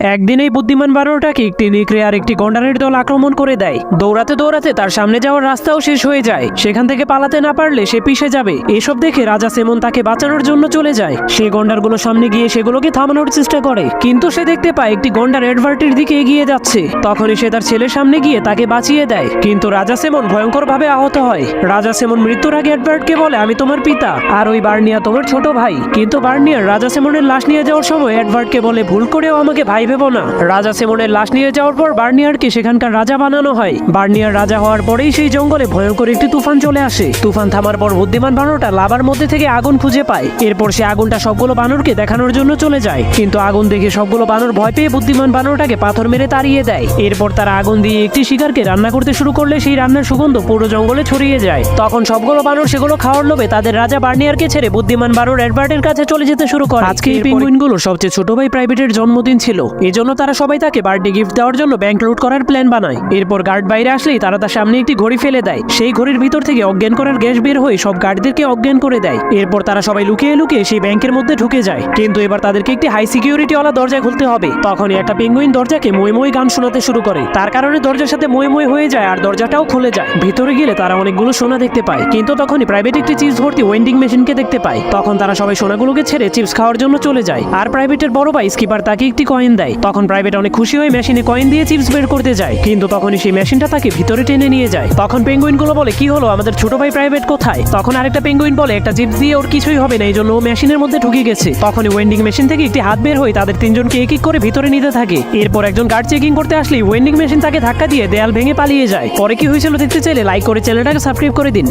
একদিন এই বুদ্ধিমান বানরটাকে একটি নেকড়ে আর একটি গন্ডারের দল আক্রমণ করে দেয়। দৌড়াতে দৌড়াতে তার সামনে যাওয়ার রাস্তাও শেষ হয়ে যায়। সেখান থেকে পালাতে না পারলে সে পিষে যাবে। এসব দেখে রাজা সেমন তাকে বাঁচানোর জন্য চলে যায়। সে গন্ডারগুলো সামনে গিয়ে সেগুলোকে থামানোর চেষ্টা করে। কিন্তু সে দেখতে পায় একটি গন্ডার এডভার্টের দিকে এগিয়ে যাচ্ছে। তখনই সে তার ছেলের সামনে গিয়ে তাকে বাঁচিয়ে দেয়। কিন্তু রাজা সেমন ভয়ঙ্করভাবে আহত হয়। রাজা সেমন মৃত্যুর আগে এডভার্টকে বলে, আমি তোমার পিতা আর ওই বার্নিয়া তোমার ছোট ভাই। কিন্তু বার্নিয়ার রাজা সেমনের লাশ নিয়ে যাওয়ার সময় এডভার্টকে বলে, ভুল করেও আমাকে ভাই ভেবো না। রাজা সেমনের লাশ নিয়ে যাওয়ার পর বার্নিয়ারকে সেখানকার রাজা বানানো হয়। বার্নিয়ার রাজা হওয়ার পরেই সেই জঙ্গলে ভয়ঙ্কর একটি তুফান চলে আসে। তুফান থামার পর বুদ্ধিমান বানরটা লাভার মধ্যে থেকে আগুন খুঁজে পায়। এরপর সে আগুনটা সবগুলো বানরকে দেখানোর জন্য চলে যায়। কিন্তু আগুন দেখে সবগুলো বানর ভয় পেয়ে বুদ্ধিমান বানরটাকে পাথর মেরে তাড়িয়ে দেয়। এরপর তারা আগুন দিয়ে একটি শিকারকে রান্না করতে শুরু করলে সেই রান্নার সুগন্ধ পুরো জঙ্গলে ছড়িয়ে যায়। তখন সবগুলো বানর সেগুলো খাওয়ার লোভে তাদের রাজা বার্নিয়ারকে ছেড়ে বুদ্ধিমান বানর এডভার্টের কাছে চলে যেতে শুরু করে। আজকে এই পেঙ্গুইনগুলোর সবচেয়ে ছোট ভাই প্রাইভেটের জন্মদিন ছিল। এজন্য তারা সবাই তাকে বার্থডে গিফট দেওয়ার জন্য ব্যাংক লুট করার প্ল্যান বানায়। এরপর গার্ড বাইরে আসলেই তারা তার সামনে একটি ঘড়ি ফেলে দেয়। সেই ঘড়ির ভিতর থেকে অজ্ঞান করার গ্যাস বের হয়ে সব গার্ডদেরকে অজ্ঞান করে দেয়। এরপর তারা সবাই লুকিয়ে লুকিয়ে সেই ব্যাংকের মধ্যে ঢুকে যায়। কিন্তু এবার তাদেরকে একটি হাই সিকিউরিটি ওয়ালা দরজা খুলতে হবে। তখনই একটা পেঙ্গুইন দরজাকে মই মই গান শোনাতে শুরু করে। তার কারণে দরজার সাথে মই মই হয়ে যায় আর দরজাটাও খুলে যায়। ভিতরে গেলে তারা অনেকগুলো সোনা দেখতে পায়। কিন্তু তখনই প্রাইভেট একটি চিপস ভর্তি ওয়েন্ডিং মেশিনকে দেখতে পায়। তখন তারা সবাই সোনাগুলোকে ছেড়ে চিপস খাওয়ার জন্য চলে যায়। আর প্রাইভেটের বড় ভাই স্কিপার তাকে একটি কয়েন দেয়। তখন প্রাইভেট অনেক খুশি হয়ে মেশিনে কয়েন দিয়ে চিপস বের করতে যায়। কিন্তু তখনই সেই মেশিনটা তাকে ভিতরে টেনে নিয়ে যায়। তখন পেঙ্গুইনগুলো বলে, কি হলো? আমাদের ছোট ভাই প্রাইভেট কোথায়? তখন আরেকটা পেঙ্গুইন বলে, একটা চিপস দিয়ে ওর কিছুই হবে না। এই জন্য ও মেশিনের মধ্যে ঢুকে গেছে। তখনই ওয়েন্ডিং মেশিন থেকে একটি হাত বের হয়ে তাদের তিনজনকে এক এক করে ভিতরে নিতে থাকে। এরপর একজন গার্ড চেকিং করতে আসলেই ওয়েন্ডিং মেশিন তাকে ধাক্কা দিয়ে দেয়াল ভেঙে পালিয়ে যায়। পরে কি হয়েছিল দেখতে চাইলে লাইক করে চ্যানেলটাকে সাবস্ক্রাইব করে দিন।